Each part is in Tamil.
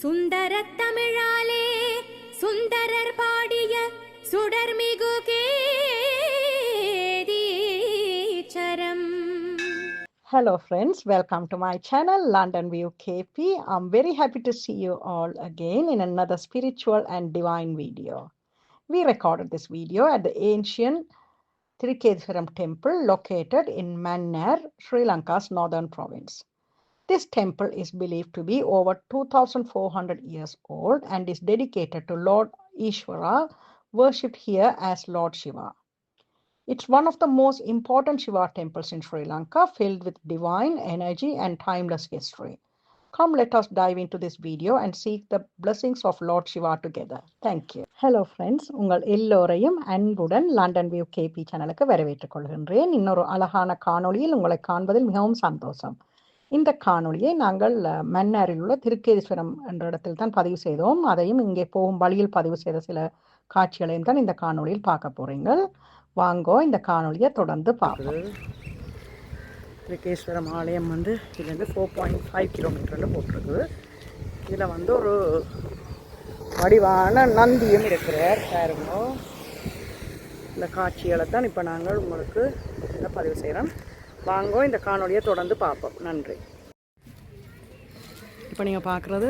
சுந்தரத் தமிழாலே சுந்தரர் பாடிய சுடர்மிகு Ketheeswaram Hello friends, welcome to my channel London View KP. I'm very happy to see you all again in another spiritual and divine video. We recorded this video at the ancient Trikeshwaram temple located in Mannar, Sri Lanka's northern province. This temple is believed to be over 2400 years old and is dedicated to Lord Ishvara, worshipped here as Lord Shiva. It's one of the most important Shiva temples in Sri Lanka, filled with divine energy and timeless history. Come, let us dive into this video and seek the blessings of Lord Shiva together. Thank you. Hello friends, உங்கள் எல்லோரையும் அன்புடன் லண்டன் வியூ கேபி சேனலுக்கு வரவேற்றுக் கொள்கின்றேன் இன்னொரு அழகான காணொளியில் உங்களை காண்பதில் மிகவும் சந்தோஷம் இந்த காணொளியை நாங்கள் மன்னாரில் உள்ள திருக்கேதீஸ்வரம் என்ற இடத்தில் தான் பதிவு செய்தோம். அதையும் இங்கே போகும் வழியில் பதிவு செய்த சில காட்சிகளையும் தான் இந்த காணொளியில் பார்க்க போறீங்க வாங்கோ இந்த காணொளியை தொடர்ந்து பார்ப்போம். திருக்கேஸ்வரம் ஆலயம் வந்து இதுலேருந்து ஃபோர் பாயிண்ட் ஃபைவ் கிலோமீட்டரில் போட்டிருக்கு. இதில் வந்து ஒரு வடிவான நந்தியும் இருக்கிறார். பாருங்க. இந்த காட்சிகளை தான் இப்போ நாங்கள் உங்களுக்கு பதிவு செய்கிறோம் வாங்கோ இந்த காணொளியை தொடர்ந்து பார்ப்போம். நன்றி. இப்போ நீங்கள் பார்க்குறது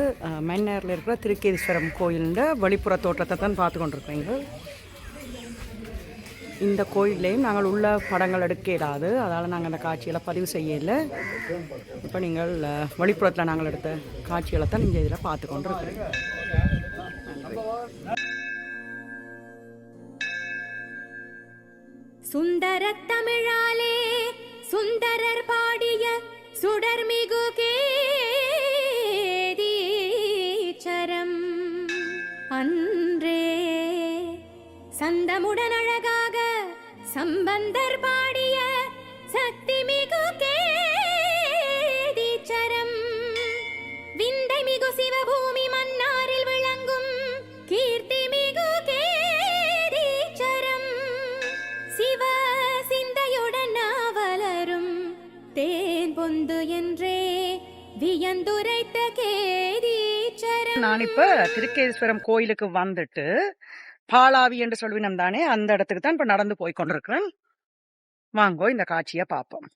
மன்னரில் இருக்கிற திருக்கேதீஸ்வரம் கோயிலுன்ற வெளிப்புற தோற்றத்தை தான் பார்த்து கொண்டிருக்கீங்க இந்த கோயில்லையும் நாங்கள் உள்ள படங்கள் எடுக்க இயலாது. அதால் நாங்கள் அந்த காட்சிகளை பதிவு செய்யல இப்போ நீங்கள் வெளிப்புறத்தில் நாங்கள் எடுத்த காட்சிகளை தான் நீங்கள் இதில் பார்த்து கொண்டு இருக்கிறீங்க சுந்தரத் தமிழாலே சுந்தரர் பாடிய சுடர்மிகு கேதீச்சரம். அன்றே சந்தமுடன் அழகாக சம்பந்தர் பாடிய சக்தி மிகு உந்து என்றே வியந்துரைத்த கேதீச்சரம் நான் இப்போ திருக்கேஸ்வரம் கோயிலுக்கு வந்துட்டு பாலாவி என்று சொல்வினம் தானே அந்த இடத்துக்கு தான் இப்போ நடந்து போய் கொண்டிருக்கிறேன். வாங்கோ இந்த காட்சியை பார்ப்போம்.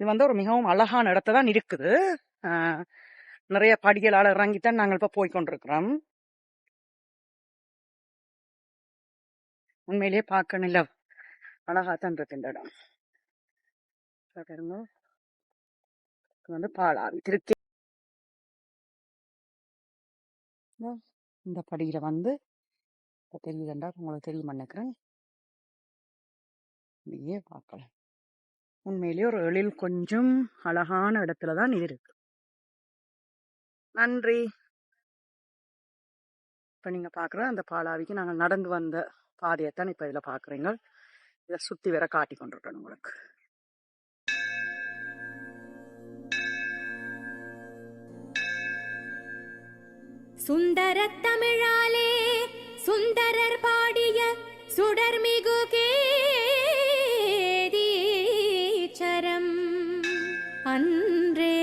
இது வந்து ஒரு மிகவும் அழகான இடத்த தான் இருக்குது. நிறைய படிகளால் இறங்கித்தான் நாங்கள் இப்போ போய் கொண்டிருக்கிறோம். உண்மையிலேயே பார்க்க அழகாக அழகாத்தான் இருக்கு இந்த இடம். பாருங்க இது வந்து பாலாவி திருக்கே இந்த படியில வந்து இப்போ தெரியுதுண்டா உங்களுக்கு தெரியும் நினைக்கிறேன் நீயே பார்க்கலாம். உண்மையிலேயே ஒரு எழில் கொஞ்சம் அழகான இடத்துல தான் இது இருக்கு. நன்றி. இப்போ நீங்கள் பார்க்குற அந்த பாலாவிக்கு நாங்கள் நடந்து வந்த பாதையைத்தான் இப்போ இதில் பார்க்குறீங்க இதை சுற்றி வேற காட்டி கொண்டிருக்கேன் உங்களுக்கு. சுந்தரத் தமிழாலே சுந்தரர் பாடிய சுடர்மிகு கேதீச்சரம். அன்றே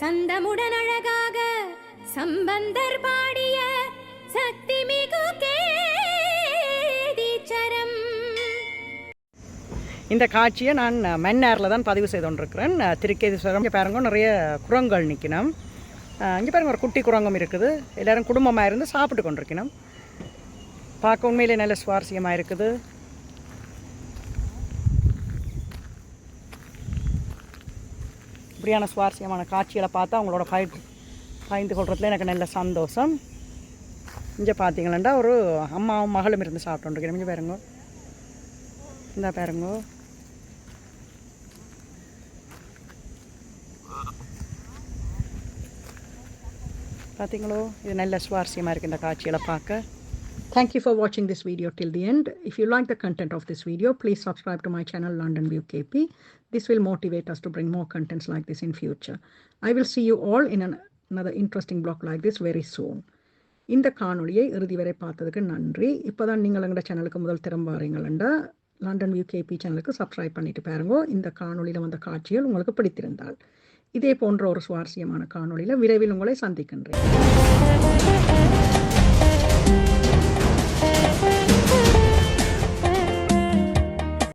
சந்தமுடன் அழகாக சம்பந்தர் பாடிய சக்தி மிகு கேதீச்சரம். இந்த காட்சியை நான் மன்னாரில் தான் பதிவு செய்து கொண்டிருக்கிறேன் திருக்கேதீஸ்வரம் பாருங்க நிறைய குரங்கள் நிற்கணும் இங்கே பாருங்க ஒரு குட்டி குரங்கம் இருக்குது. எல்லோரும் குடும்பமாக இருந்து சாப்பிட்டு கொண்டிருக்கணும். பார்க்க உண்மையிலே நல்ல சுவாரஸ்யமாக இருக்குது. இப்படியான சுவாரஸ்யமான காட்சிகளை பார்த்தா அவங்களோட பய பயந்து கொள்றதுல எனக்கு நல்ல சந்தோஷம். இங்கே பார்த்தீங்களா ஒரு அம்மாவும் மகளும் இருந்து சாப்பிட்டு கொண்டிருக்கணும். இங்கே பாருங்க. இந்த பாருங்க. பார்த்தீங்களோ இது நல்ல சுவாரஸ்யமாக இருக்குது இந்த காட்சிகளை பார்க்க Thank you for watching this video till the end. If you like the content of this video, please subscribe to my channel London View KP. This will motivate us to bring more contents like this in future. I will see you all in an- another interesting block like this very soon. இந்த காணொளியை இறுதி வரை பார்த்ததுக்கு நன்றி இப்போதான் நீங்கள் எங்களோட சேனலுக்கு முதல் திறம் வரீங்களா லண்டன் வியூ கேபி சேனலுக்கு சப்ஸ்கிரைப் பண்ணிட்டு பாருங்க இந்த காணொளியில் வந்த காட்சிகள் உங்களுக்கு பிடித்திருந்தால் இதே போன்ற ஒரு சுவாரஸ்யமான காணொளியில் விரைவில் உங்களை சந்திக்கின்றேன்.